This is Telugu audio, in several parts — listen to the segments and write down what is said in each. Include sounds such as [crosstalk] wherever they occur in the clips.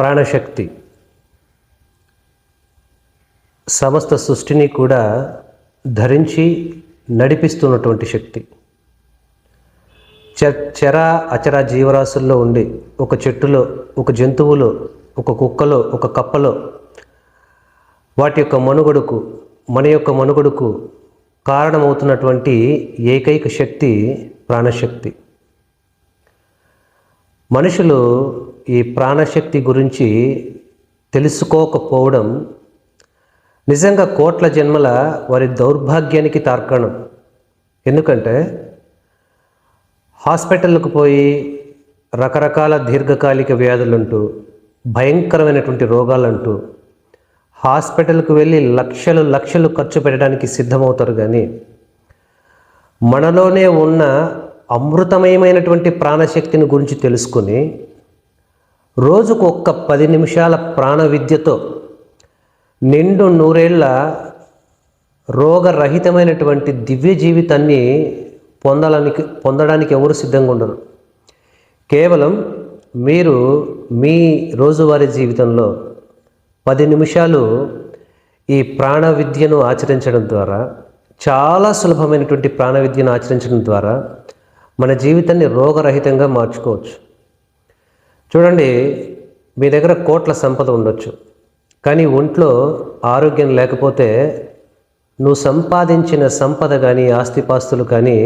ప్రాణశక్తి. సమస్త సృష్టిని కూడా ధరించి నడిపిస్తున్నటువంటి శక్తి. చ చర అచర జీవరాశుల్లో ఉండి ఒక చెట్టులో ఒక జంతువులో ఒక కుక్కలో ఒక కప్పలో వాటి యొక్క మనుగడకు మన యొక్క మనుగడకు కారణమవుతున్నటువంటి ఏకైక శక్తి ప్రాణశక్తి. మనుషులు ఈ ప్రాణశక్తి గురించి తెలుసుకోకపోవడం నిజంగా కోట్ల జన్మల వారి దౌర్భాగ్యానికి తార్కాణం. ఎందుకంటే హాస్పిటల్కు పోయి రకరకాల దీర్ఘకాలిక వ్యాధులంటూ భయంకరమైనటువంటి రోగాలంటూ హాస్పిటల్కు వెళ్ళి లక్షలు లక్షలు ఖర్చు పెట్టడానికి సిద్ధమవుతారు కానీ మనలోనే ఉన్న అమృతమయమైనటువంటి ప్రాణశక్తిని గురించి తెలుసుకుని రోజుకు ఒక్క పది నిమిషాల ప్రాణ విద్యతో నిండు నూరేళ్ళ రోగరహితమైనటువంటి దివ్య జీవితాన్ని పొందాలని పొందడానికి ఎవరు సిద్ధంగా ఉండరు. కేవలం మీరు మీ రోజువారీ జీవితంలో పది నిమిషాలు ఈ ప్రాణ విద్యను ఆచరించడం ద్వారా చాలా సులభమైనటువంటి ప్రాణ విద్యను ఆచరించడం ద్వారా మన జీవితాన్ని రోగరహితంగా మార్చుకోవచ్చు. చూడండి మీ దగ్గర కోట్ల సంపద ఉండొచ్చు కానీ ఒంట్లో ఆరోగ్యం లేకపోతే నువ్వు సంపాదించిన సంపద కానీ ఆస్తిపాస్తులు కానీ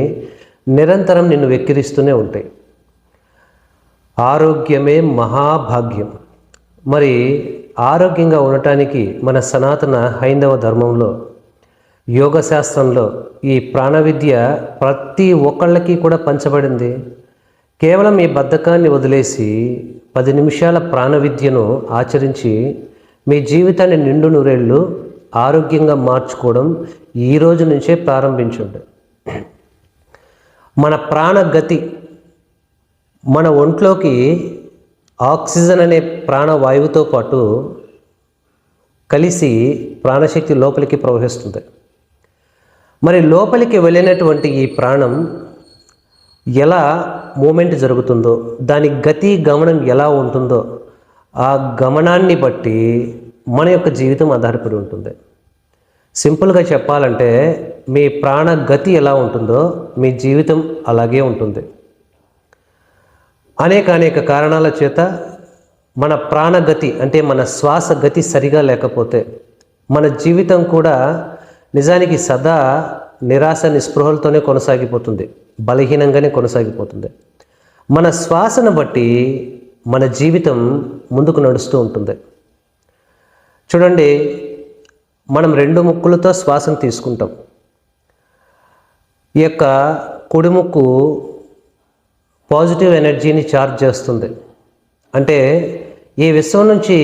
నిరంతరం నిన్ను వెక్కిరిస్తూనే ఉంటాయి. ఆరోగ్యమే మహాభాగ్యం. మరి ఆరోగ్యంగా ఉండటానికి మన సనాతన హైందవ ధర్మంలో యోగ శాస్త్రంలో ఈ ప్రాణ విద్య ప్రతి ఒక్కళ్ళకి కూడా పంచబడింది. కేవలం ఈ బద్ధకాన్ని వదిలేసి పది నిమిషాల ప్రాణ విద్యను ఆచరించి మీ జీవితాన్ని నిండు నూరేళ్ళు ఆరోగ్యంగా మార్చుకోవడం ఈ రోజు నుంచే ప్రారంభించండి. మన ప్రాణగతి మన ఒంట్లోకి ఆక్సిజన్ అనే ప్రాణవాయువుతో పాటు కలిసి ప్రాణశక్తి లోపలికి ప్రవహిస్తుంది. మరి లోపలికి వెళ్ళినటువంటి ఈ ప్రాణం ఎలా మూమెంట్ జరుగుతుందో దాని గతి గమనం ఎలా ఉంటుందో ఆ గమనాన్ని బట్టి మన యొక్క జీవితం ఆధారపడి ఉంటుంది. సింపుల్గా చెప్పాలంటే మీ ప్రాణ గతి ఎలా ఉంటుందో మీ జీవితం అలాగే ఉంటుంది. అనేక అనేక కారణాల చేత మన ప్రాణగతి అంటే మన శ్వాస గతి సరిగా లేకపోతే మన జీవితం కూడా నిజానికి సదా నిరాశ నిస్పృహలతోనే కొనసాగిపోతుంది. బలహీనంగానే కొనసాగిపోతుంది. మన శ్వాసను బట్టి మన జీవితం ముందుకు నడుస్తూ ఉంటుంది. చూడండి మనం రెండు ముక్కులతో శ్వాసను తీసుకుంటాం. ఈ యొక్క కుడి ముక్కు పాజిటివ్ ఎనర్జీని చార్జ్ చేస్తుంది. అంటే ఈ విశ్వం నుంచి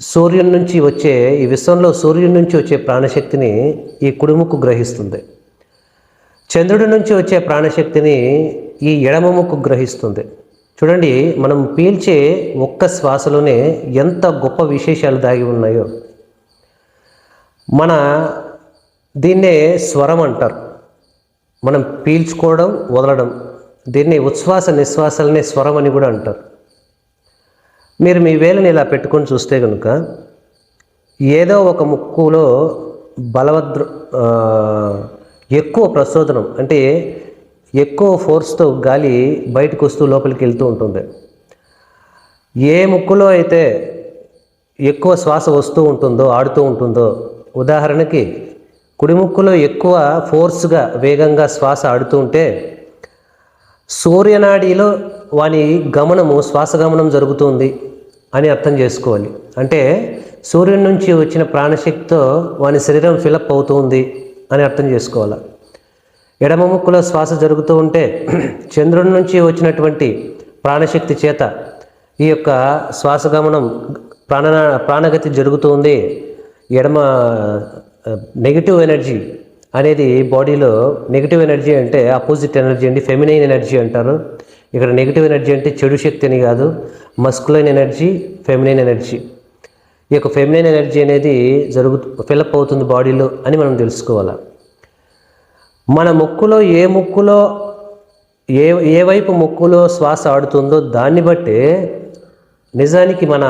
సూర్యుని నుంచి వచ్చే ఈ విశ్వంలో సూర్యుని నుంచి వచ్చే ప్రాణశక్తిని ఈ కుడిముక్కు గ్రహిస్తుంది. చంద్రుడి నుంచి వచ్చే ప్రాణశక్తిని ఈ ఎడమ ముక్కు గ్రహిస్తుంది. చూడండి మనం పీల్చే ఒక్క శ్వాసలోనే ఎంత గొప్ప విశేషాలు దాగి ఉన్నాయో. మన దీన్నే స్వరం అంటారు. మనం పీల్చుకోవడం వదలడం దీన్ని ఉచ్ఛ్వాస నిశ్వాసాలనే స్వరం అని కూడా అంటారు. మీరు మీ వేలని ఇలా పెట్టుకొని చూస్తే కనుక ఏదో ఒక ముక్కులో బలవద్ర ఎక్కువ ప్రచోదనం అంటే ఎక్కువ ఫోర్స్తో గాలి బయటకు వస్తూ లోపలికి వెళ్తూ ఉంటుంది. ఏ ముక్కులో అయితే ఎక్కువ శ్వాస వస్తూ ఉంటుందో ఆడుతూ ఉంటుందో ఉదాహరణకి కుడి ముక్కులో ఎక్కువ ఫోర్స్గా వేగంగా శ్వాస ఆడుతూ ఉంటే సూర్యనాడిలో వాని గమనము శ్వాస గమనం జరుగుతుంది అని అర్థం చేసుకోవాలి. అంటే సూర్యుని నుంచి వచ్చిన ప్రాణశక్తితో వాని శరీరం ఫిలప్ అవుతుంది. అని అర్థం చేసుకోవాలి? ఎడమ ముక్కులో శ్వాస జరుగుతూ ఉంటే [clears throat] చంద్రుడి నుంచి వచ్చినటువంటి ప్రాణశక్తి చేత ఈ యొక్క శ్వాసగమనం ప్రాణ ప్రాణగతి జరుగుతుంది ఎడమ నెగిటివ్ ఎనర్జీ అనేది బాడీలో నెగిటివ్ ఎనర్జీ అంటే అపోజిట్ ఎనర్జీ అండి ఫెమినైన్ ఎనర్జీ అంటారు. ఇక్కడ నెగిటివ్ ఎనర్జీ అంటే చెడు శక్తి అని కాదు మస్కులైన్ ఎనర్జీ ఫెమినైన్ ఎనర్జీ ఈ యొక్క ఫెమినైన్ ఎనర్జీ అనేది జరుగు ఫిలప్ అవుతుంది బాడీలో అని మనం తెలుసుకోవాలి. మన ముక్కులో ఏ ముక్కులో ఏ ఏ వైపు ముక్కులో శ్వాస ఆడుతుందో దాన్ని బట్టి నిజానికి మన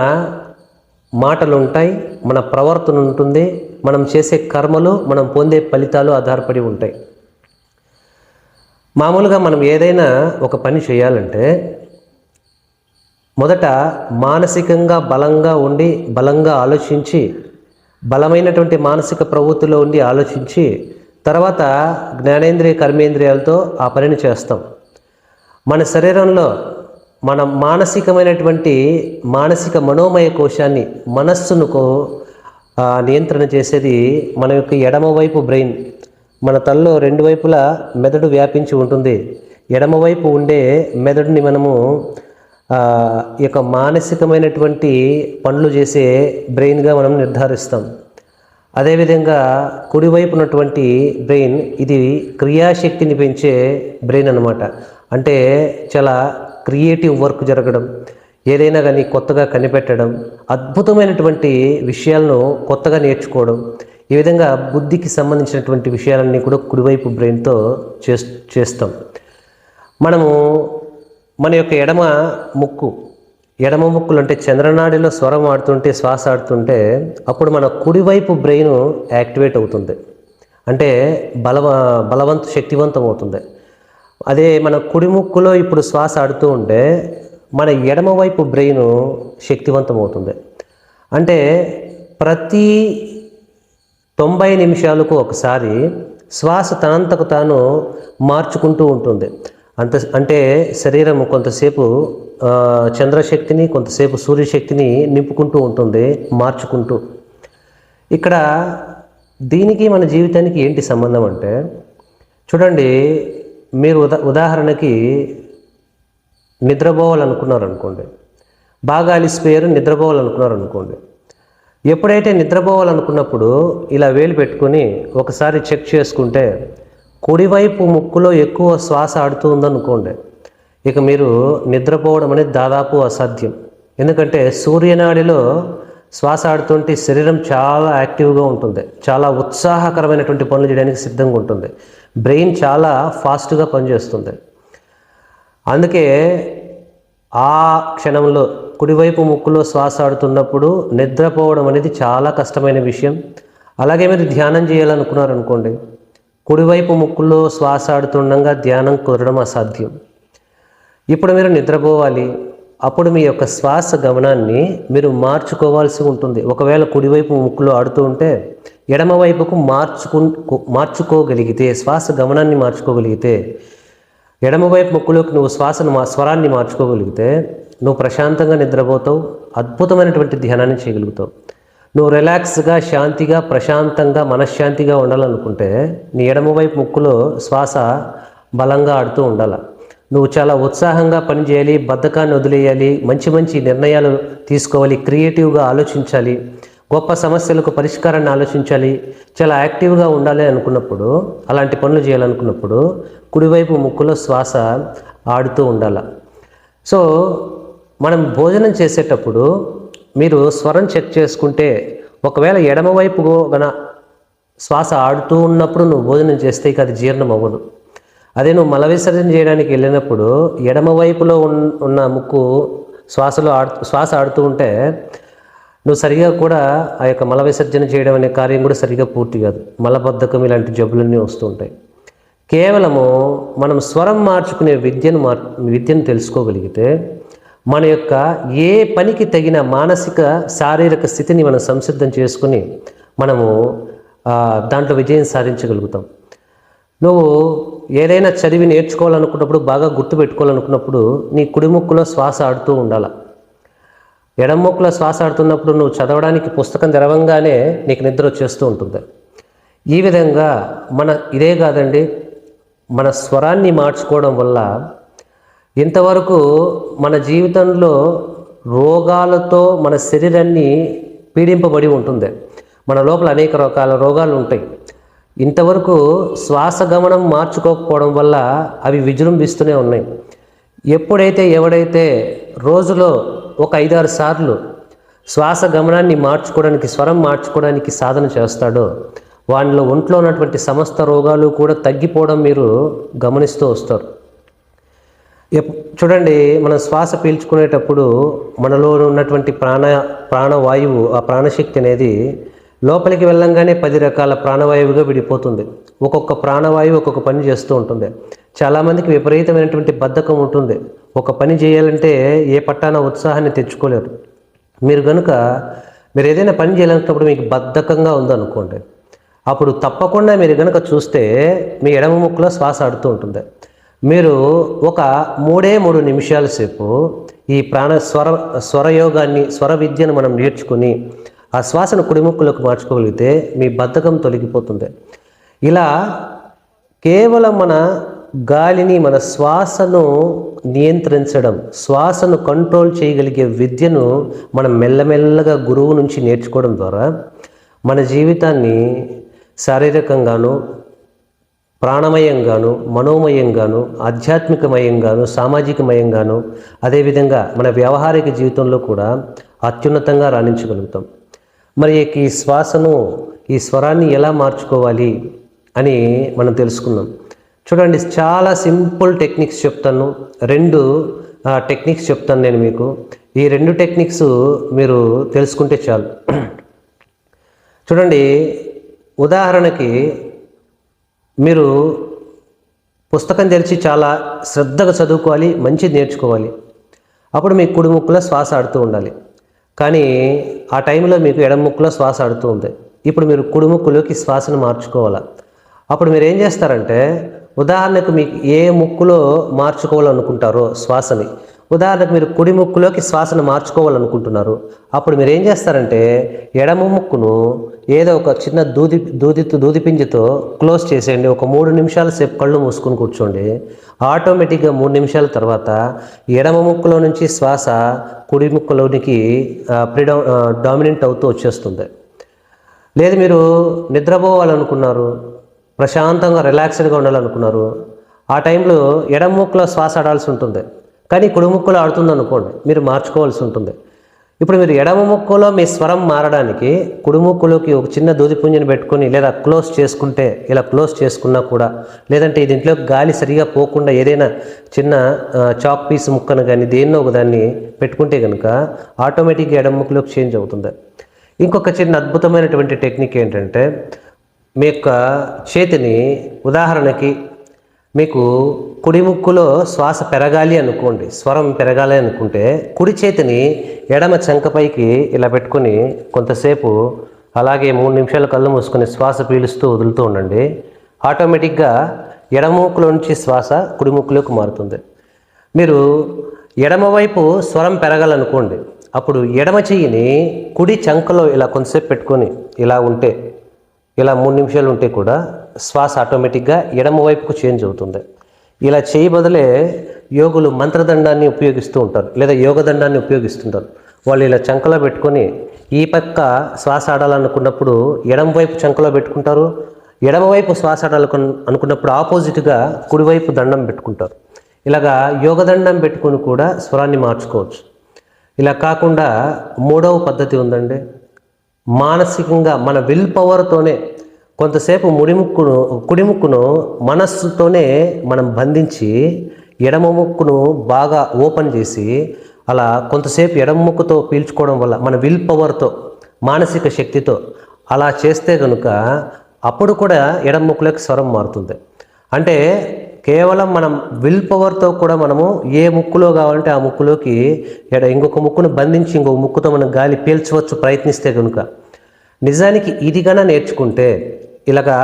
మాటలు ఉంటాయి మన ప్రవర్తన ఉంటుంది మనం చేసే కర్మలు మనం పొందే ఫలితాలు ఆధారపడి ఉంటాయి. మామూలుగా మనం ఏదైనా ఒక పని చేయాలంటే మొదట మానసికంగా బలంగా ఉండి బలంగా ఆలోచించి బలమైనటువంటి మానసిక ప్రవృత్తిలో ఉండి ఆలోచించి తర్వాత జ్ఞానేంద్రియ కర్మేంద్రియాలతో ఆ పనిని చేస్తాం. మన శరీరంలో మన మానసికమైనటువంటి మానసిక మనోమయ కోశాన్ని మనస్సునుకు నియంత్రణ చేసేది మన యొక్క ఎడమవైపు బ్రెయిన్. మన తలలో రెండు వైపులా మెదడు వ్యాపించి ఉంటుంది. ఎడమవైపు ఉండే మెదడుని మనము ఈ యొక్క మానసికమైనటువంటి పనులు చేసే బ్రెయిన్గా మనం నిర్ధారిస్తాం. అదేవిధంగా కుడివైపు ఉన్నటువంటి బ్రెయిన్ ఇది క్రియాశక్తిని పెంచే బ్రెయిన్ అన్నమాట. అంటే చాలా క్రియేటివ్ వర్క్ జరగడం ఏదైనా కానీ కొత్తగా కనిపెట్టడం అద్భుతమైనటువంటి విషయాలను కొత్తగా నేర్చుకోవడం ఈ విధంగా బుద్ధికి సంబంధించినటువంటి విషయాలన్నీ కూడా కుడివైపు బ్రెయిన్తో చేస్ చేస్తాం. మనము మన యొక్క ఎడమ ముక్కు ఎడమ ముక్కులు అంటే చంద్రనాడిలో స్వరం ఆడుతుంటే శ్వాస ఆడుతుంటే అప్పుడు మన కుడివైపు బ్రెయిన్ యాక్టివేట్ అవుతుంది. అంటే బలవ బలవంత శక్తివంతం అవుతుంది. అదే మన కుడి ముక్కులో ఇప్పుడు శ్వాస ఆడుతూ ఉంటే మన ఎడమవైపు బ్రెయిన్ శక్తివంతం అవుతుంది. అంటే ప్రతి తొంభై నిమిషాలకు ఒకసారి శ్వాస తనంతకు తాను మార్చుకుంటూ ఉంటుంది. అంత అంటే శరీరం కొంతసేపు చంద్రశక్తిని కొంతసేపు సూర్యశక్తిని నింపుకుంటూ ఉంటుంది మార్చుకుంటూ. ఇక్కడ దీనికి మన జీవితానికి ఏంటి సంబంధం అంటే చూడండి మీరు ఉదా ఉదాహరణకి నిద్రపోవాలనుకున్నారు అనుకోండి బాగా అలిసిపోయారు నిద్రపోవాలనుకున్నారనుకోండి ఎప్పుడైతే నిద్రపోవాలనుకున్నప్పుడు ఇలా వేలు పెట్టుకొని ఒకసారి చెక్ చేసుకుంటే కుడివైపు ముక్కులో ఎక్కువ శ్వాస ఆడుతూ ఉందనుకోండి ఇక మీరు నిద్రపోవడం అనేది దాదాపు అసాధ్యం. ఎందుకంటే సూర్యనాడిలో శ్వాస ఆడుతుంటే శరీరం చాలా యాక్టివ్గా ఉంటుంది చాలా ఉత్సాహకరమైనటువంటి పనులు చేయడానికి సిద్ధంగా ఉంటుంది బ్రెయిన్ చాలా ఫాస్ట్గా పనిచేస్తుంది. అందుకే ఆ క్షణంలో కుడివైపు ముక్కులో శ్వాస ఆడుతున్నప్పుడు నిద్రపోవడం అనేది చాలా కష్టమైన విషయం. అలాగే మీరు ధ్యానం చేయాలనుకున్నారనుకోండి కుడివైపు ముక్కుల్లో శ్వాస ఆడుతుండగా ధ్యానం కుదరడం అసాధ్యం. ఇప్పుడు మీరు నిద్రపోవాలి. అప్పుడు మీ యొక్క శ్వాస గమనాన్ని మీరు మార్చుకోవాల్సి ఉంటుంది. ఒకవేళ కుడివైపు ముక్కులో ఆడుతూ ఉంటే ఎడమవైపుకు మార్చుకు మార్చుకోగలిగితే శ్వాస గమనాన్ని మార్చుకోగలిగితే ఎడమవైపు ముక్కులోకి నువ్వు శ్వాసను మా స్వరాన్ని మార్చుకోగలిగితే నువ్వు ప్రశాంతంగా నిద్రపోతావు. అద్భుతమైనటువంటి ధ్యానాన్ని చేయగలుగుతావు. నువ్వు రిలాక్స్గా శాంతిగా ప్రశాంతంగా మనశ్శాంతిగా ఉండాలనుకుంటే నీ ఎడమవైపు ముక్కులో శ్వాస బలంగా ఆడుతూ ఉండాలి. నువ్వు చాలా ఉత్సాహంగా పనిచేయాలి బద్ధకాన్ని వదిలేయాలి మంచి మంచి నిర్ణయాలు తీసుకోవాలి క్రియేటివ్గా ఆలోచించాలి గొప్ప సమస్యలకు పరిష్కారాన్ని ఆలోచించాలి చాలా యాక్టివ్గా ఉండాలి అనుకున్నప్పుడు అలాంటి పనులు చేయాలనుకున్నప్పుడు కుడివైపు ముక్కులో శ్వాస ఆడుతూ ఉండాలి. సో మనం భోజనం చేసేటప్పుడు మీరు స్వరం చెక్ చేసుకుంటే ఒకవేళ ఎడమవైపు గన శ్వాస ఆడుతూ ఉన్నప్పుడు నువ్వు భోజనం చేస్తే ఇక అది జీర్ణం అవ్వదు. అదే నువ్వు మల విసర్జన చేయడానికి వెళ్ళినప్పుడు ఎడమవైపులో ఉన్- ఉన్న ముక్కు శ్వాసలో ఆడు శ్వాస ఆడుతూ ఉంటే నువ్వు సరిగా కూడా ఆ యొక్క మల విసర్జన చేయడం అనే కార్యం కూడా సరిగా పూర్తి కాదు. మలబద్ధకం ఇలాంటి జబ్బులన్నీ వస్తూ ఉంటాయి. కేవలము మనం స్వరం మార్చుకునే విద్యను మార్ విద్యను తెలుసుకోగలిగితే మన యొక్క ఏ పనికి తగిన మానసిక శారీరక స్థితిని మనం సంసిద్ధం చేసుకుని మనము దాంట్లో విజయం సాధించగలుగుతాం. నువ్వు ఏదైనా చదివి నేర్చుకోవాలనుకున్నప్పుడు బాగా గుర్తుపెట్టుకోవాలనుకున్నప్పుడు నీ కుడిముక్కులో శ్వాస ఆడుతూ ఉండాలి. ఎడమొక్కులో శ్వాస ఆడుతున్నప్పుడు నువ్వు చదవడానికి పుస్తకం తెరవంగానే నీకు నిద్ర వచ్చేస్తూ ఉంటుంది. ఈ విధంగా మన ఇదే కాదండి మన స్వరాన్ని మార్చుకోవడం వల్ల ఇంతవరకు మన జీవితంలో రోగాలతో మన శరీరాన్ని పీడింపబడి ఉంటుంది. మన లోపల అనేక రకాల రోగాలు ఉంటాయి. ఇంతవరకు శ్వాస గమనం మార్చుకోకపోవడం వల్ల అవి విజృంభిస్తూనే ఉన్నాయి. ఎప్పుడైతే ఎవడైతే రోజులో ఒక ఐదారు సార్లు శ్వాస గమనాన్ని మార్చుకోవడానికి స్వరం మార్చుకోవడానికి సాధన చేస్తాడో వాళ్ళ ఒంట్లో ఉన్నటువంటి సమస్త రోగాలు కూడా తగ్గిపోవడం మీరు గమనిస్తూ వస్తారు. చూడండి మనం శ్వాస పీల్చుకునేటప్పుడు మనలో ఉన్నటువంటి ప్రాణ ప్రాణవాయువు ఆ ప్రాణశక్తి అనేది లోపలికి వెళ్ళంగానే పది రకాల ప్రాణవాయువుగా విడిపోతుంది. ఒక్కొక్క ప్రాణవాయువు ఒక్కొక్క పని చేస్తూ ఉంటుంది. చాలామందికి విపరీతమైనటువంటి బద్ధకం ఉంటుంది. ఒక పని చేయాలంటే ఏ పట్టాన ఉత్సాహాన్ని తెచ్చుకోలేరు. మీరు కనుక మీరు ఏదైనా పని చేయాలనుకున్నప్పుడు మీకు బద్ధకంగా ఉందనుకోండి అప్పుడు తప్పకుండా మీరు కనుక చూస్తే మీ ఎడమ ముక్కులో శ్వాస ఆడుతూ ఉంటుంది. మీరు ఒక మూడే మూడు నిమిషాల సేపు ఈ ప్రాణ స్వర స్వరయోగాన్ని స్వర విద్యను మనం నేర్చుకుని ఆ శ్వాసను కుడిముక్కులకు మార్చుకోగలిగితే మీ బద్ధకం తొలగిపోతుంది. ఇలా కేవలం మన గాలిని మన శ్వాసను నియంత్రించడం శ్వాసను కంట్రోల్ చేయగలిగే విద్యను మనం మెల్లమెల్లగా గురువు నుంచి నేర్చుకోవడం ద్వారా మన జీవితాన్ని శారీరకంగాను ప్రాణమయంగాను మనోమయంగాను ఆధ్యాత్మికమయంగాను సామాజికమయంగాను అదేవిధంగా మన వ్యవహారిక జీవితంలో కూడా అత్యున్నతంగా రాణించగలుగుతాం. మరి ఈ శ్వాసను ఈ స్వరాన్ని ఎలా మార్చుకోవాలి అని మనం తెలుసుకుందాం. చూడండి చాలా సింపుల్ టెక్నిక్స్ చెప్తాను. రెండు టెక్నిక్స్ చెప్తాను నేను మీకు. ఈ రెండు టెక్నిక్స్ మీరు తెలుసుకుంటే చాలు. చూడండి ఉదాహరణకి మీరు పుస్తకం తెరిచి చాలా శ్రద్ధగా చదువుకోవాలి మంచిది నేర్చుకోవాలి. అప్పుడు మీ కుడి ముక్కులో శ్వాస ఆడుతూ ఉండాలి. కానీ ఆ టైంలో మీకు ఎడమ ముక్కులో శ్వాస ఆడుతూ ఉంది. ఇప్పుడు మీరు కుడి ముక్కులోకి శ్వాసను మార్చుకోవాలి? అప్పుడు మీరు ఏం చేస్తారంటే ఉదాహరణకు మీకు ఏ ముక్కులో మార్చుకోవాలనుకుంటారో శ్వాసని ఉదాహరణకు మీరు కుడి ముక్కులోకి శ్వాసను మార్చుకోవాలనుకుంటున్నారు. అప్పుడు మీరు ఏం చేస్తారంటే ఎడమ ముక్కును ఏదో ఒక చిన్న దూది దూదితో దూది పింజతో క్లోజ్ చేసేయండి. ఒక మూడు నిమిషాల సేపు కళ్ళు మూసుకొని కూర్చోండి. ఆటోమేటిక్గా మూడు నిమిషాల తర్వాత ఎడమ ముక్కులో నుంచి శ్వాస కుడి ముక్కులోనికి ప్రిడా డామినెంట్ అవుతూ వచ్చేస్తుంది. లేదు మీరు నిద్రపోవాలనుకున్నారు ప్రశాంతంగా రిలాక్స్డ్గా ఉండాలనుకున్నారు. ఆ టైంలో ఎడమ ముక్కులో శ్వాస ఆడాల్సి ఉంటుంది. కానీ కుడి ముక్కులో ఆడుతుంది అనుకోండి మీరు మార్చుకోవాల్సి ఉంటుంది. ఇప్పుడు మీరు ఎడమ ముక్కలో మీ స్వరం మారడానికి కుడిముక్కలోకి ఒక చిన్న దూది పుంజని పెట్టుకొని లేదా క్లోజ్ చేసుకుంటే ఇలా క్లోజ్ చేసుకున్నా కూడా లేదంటే దీంట్లో గాలి సరిగా పోకుండా ఏదైనా చిన్న చాక్ పీస్ ముక్కను కానీ దేన్నో ఒక దాన్ని పెట్టుకుంటే కనుక ఆటోమేటిక్గా ఎడమ ముక్కులోకి చేంజ్ అవుతుంది. ఇంకొక చిన్న అద్భుతమైనటువంటి టెక్నిక్ ఏంటంటే మీ యొక్క చేతిని ఉదాహరణకి మీకు కుడి ముక్కులో శ్వాస పెరగాలి అనుకోండి స్వరం పెరగాలి అనుకుంటే కుడి చేతిని ఎడమ చంకపైకి ఇలా పెట్టుకొని కొంతసేపు అలాగే మూడు నిమిషాలు కళ్ళు మూసుకొని శ్వాస పీలుస్తూ వదులుతూ ఉండండి. ఆటోమేటిక్గా ఎడమూకులో నుంచి శ్వాస కుడి ముక్కులోకి మారుతుంది. మీరు ఎడమవైపు స్వరం పెరగాలనుకోండి అప్పుడు ఎడమ చెయ్యిని కుడి చంకలో ఇలా కొంతసేపు పెట్టుకొని ఇలా ఉంటే ఇలా మూడు నిమిషాలు ఉంటే కూడా శ్వాస ఆటోమేటిక్గా ఎడమ వైపుకు చేంజ్ అవుతుంది. ఇలా చేయి బదులే యోగులు మంత్రదండాన్ని ఉపయోగిస్తూ ఉంటారు లేదా యోగదండాన్ని ఉపయోగిస్తుంటారు. వాళ్ళు ఇలా చంకలో పెట్టుకొని ఈ పక్క శ్వాస ఆడాలనుకున్నప్పుడు ఎడమ వైపు చంకలో పెట్టుకుంటారు ఎడమవైపు శ్వాస ఆడాలను అనుకున్నప్పుడు ఆపోజిట్గా కుడివైపు దండం పెట్టుకుంటారు. ఇలాగా యోగదండం పెట్టుకొని కూడా స్వరాన్ని మార్చుకోవచ్చు. ఇలా కాకుండా మూడవ పద్ధతి ఉందండి. మానసికంగా మన విల్ పవర్తోనే కొంతసేపు ముడిముక్కును కుడిముక్కును మనస్సుతోనే మనం బంధించి ఎడమ ముక్కును బాగా ఓపెన్ చేసి అలా కొంతసేపు ఎడమ ముక్కుతో పీల్చుకోవడం వల్ల మన విల్ పవర్తో మానసిక శక్తితో అలా చేస్తే కనుక అప్పుడు కూడా ఎడమ ముక్కులకు స్వరం మారుతుంది. అంటే కేవలం మనం విల్ పవర్తో కూడా మనము ఏ ముక్కులో కావాలంటే ఆ ముక్కులోకి ఎడ ఇంకొక ముక్కును బంధించి ఇంకొక ముక్కుతో మనం గాలి పీల్చవచ్చు ప్రయత్నిస్తే కనుక నిజానికి ఇది కన్నా నేర్చుకుంటే ఇలాగా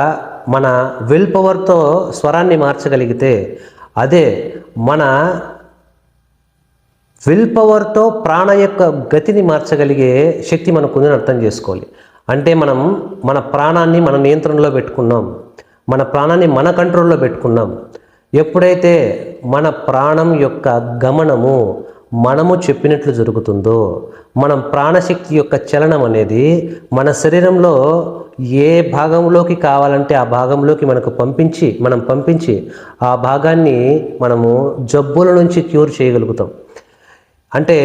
మన విల్ పవర్తో స్వరాన్ని మార్చగలిగితే అదే మన విల్ పవర్తో ప్రాణ యొక్క గతిని మార్చగలిగే శక్తి మనకు ఉందని అర్థం చేసుకోవాలి. అంటే మనం మన ప్రాణాన్ని మన నియంత్రణలో పెట్టుకున్నాం. మన ప్రాణాన్ని మన కంట్రోల్లో పెట్టుకున్నాం. ఎప్పుడైతే మన ప్రాణం యొక్క గమనము మనము చెప్పినట్లు జరుగుతుందో మనం ప్రాణశక్తి యొక్క చలనం అనేది మన శరీరంలో ఏ భాగంలోకి కావాలంటే ఆ భాగంలోకి మనకు పంపించి మనం పంపించి ఆ భాగాన్ని మనము జబ్బుల నుంచి క్యూర్ చేయగలుగుతాం. అంటే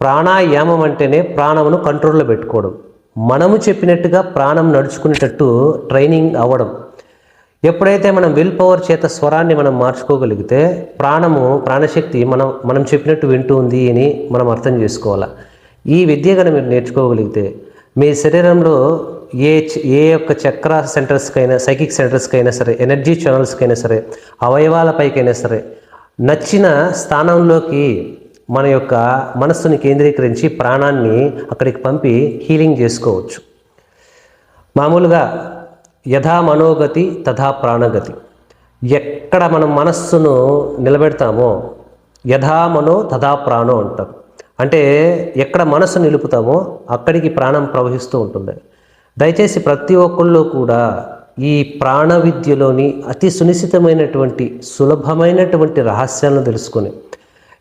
ప్రాణాయామం అంటేనే ప్రాణమును కంట్రోల్లో పెట్టుకోవడం. మనము చెప్పినట్టుగా ప్రాణం నడుచుకునేటట్టు ట్రైనింగ్ అవ్వడం. ఎప్పుడైతే మనం విల్ పవర్ చేత స్వరాన్ని మనం మార్చుకోగలిగితే ప్రాణము ప్రాణశక్తి మనం మనం చెప్పినట్టు వింటుంది అని మనం అర్థం చేసుకోవాలి? ఈ విద్య కనుక మీరు నేర్చుకోగలిగితే మీ శరీరంలో ఏ ఏ యొక్క చక్ర సెంటర్స్కైనా సైకిక్ సెంటర్స్కైనా సరే ఎనర్జీ ఛానల్స్కైనా సరే అవయవాలపైకైనా సరే నచ్చిన స్థానంలోకి మన యొక్క మనస్సుని కేంద్రీకరించి ప్రాణాన్ని అక్కడికి పంపి హీలింగ్ చేసుకోవచ్చు. మామూలుగా యథా మనోగతి తథా ప్రాణగతి. ఎక్కడ మనం మనస్సును నిలబెడతామో యథా మనో తథా ప్రాణో అంటారు. అంటే ఎక్కడ మనస్సు నిలుపుతామో అక్కడికి ప్రాణం ప్రవహిస్తూ ఉంటుంది. దయచేసి ప్రతి ఒక్కళ్ళు కూడా ఈ ప్రాణ విద్యలోని అతి సునిశ్చితమైనటువంటి సులభమైనటువంటి రహస్యాలను తెలుసుకొని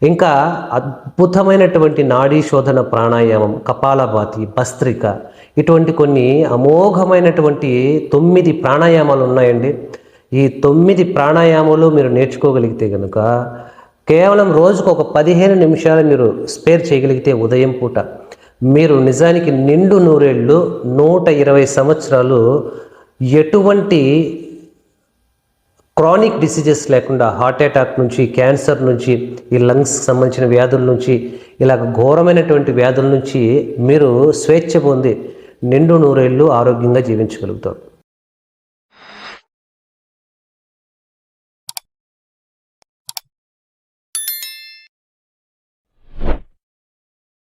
ఇంకా అద్భుతమైనటువంటి నాడీ శోధన ప్రాణాయామం కపాలభాతి భస్త్రిక ఇటువంటి కొన్ని అమోఘమైనటువంటి తొమ్మిది ప్రాణాయామాలు ఉన్నాయండి. ఈ తొమ్మిది ప్రాణాయామాలు మీరు నేర్చుకోగలిగితే కనుక కేవలం రోజుకు ఒక పదిహేను నిమిషాలు మీరు స్పేర్ చేయగలిగితే ఉదయం పూట. మీరు నిజానికి నిండు నూరేళ్ళు నూట ఇరవై సంవత్సరాలు ఎటువంటి క్రానిక్ డిసీజెస్ లేకుండా హార్ట్ అటాక్ నుంచి క్యాన్సర్ నుంచి ఈ లంగ్స్ సంబంధించిన వ్యాధుల నుంచి ఇలా ఘోరమైనటువంటి వ్యాధుల నుంచి మీరు స్వేచ్ఛ పొంది నిండు నూరేళ్ళు ఆరోగ్యంగా జీవించగలుగుతారు